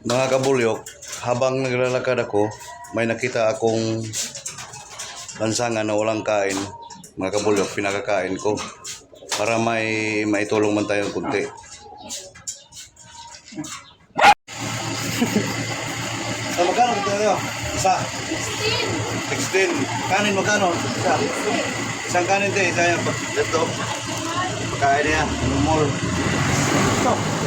Mga kabulyok, habang naglalakad ako, may nakita akong lansangan na walang kain. Mga kabulyok, pinakakain ko. Para may maitulong man tayong kunti. Sa magkano dito tayo? Isa. 16. Kanin magkano? Isa. Isang kanin tayo, isa yan. Ito. Pagkain niya. Numol. Ito.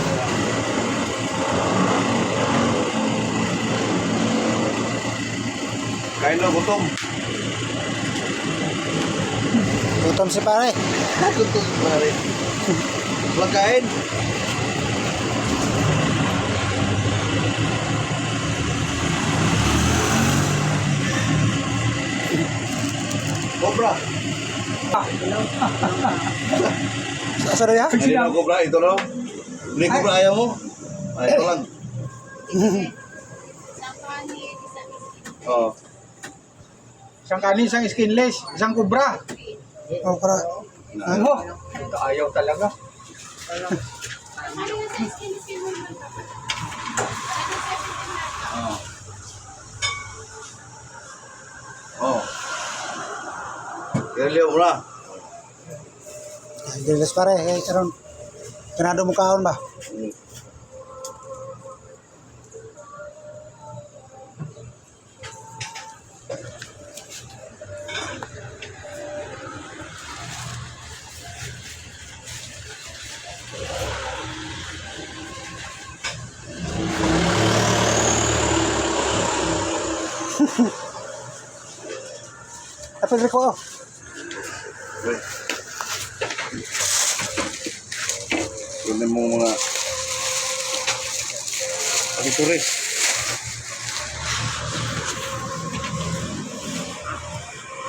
Kain lang, gutom. Gutom si pare. Gutom, pare. Walang kain. Cobra. Na ya? Hindi na cobra, ito no. Hindi cobra ayaw mo. Ay, ito lang. Oo. Isang kanin, isang skinless, isang kubra. Oh, para. Ano? Ayaw talaga. Oo. Oo. Kaya mo na. Dilis pare. Eh, karon. Kanado mo kaon ba? Apa Oh. Wait. Kunin mo mga pagituris.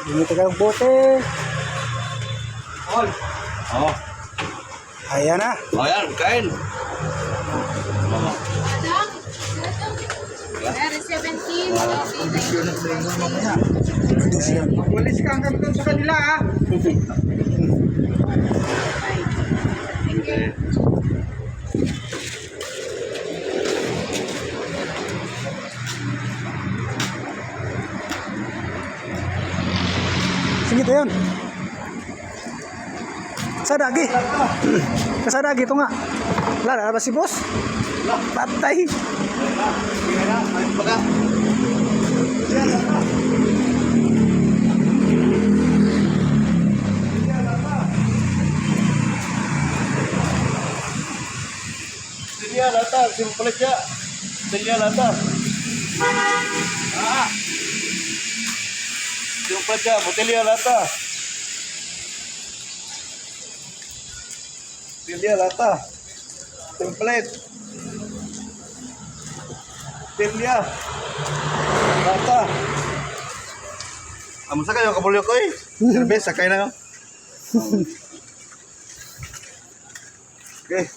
Hindi tagal bote. All. Oo. Ayan na. Oh, yan, kain. 17, Yun ang train mo mamaya. Magwalis ka hanggang doon sa kanila ha. Sige to yun. Sa dagi. Sa dagi to nga. Wala na ba si boss? Patay. Baga. Silya lata, simple siya. Silya lata. Ah. Simple siya, lata. Silya lata. Template. Silya. Lata. Amo sa kayo kabulyo ko eh. Service sakay na. Okay.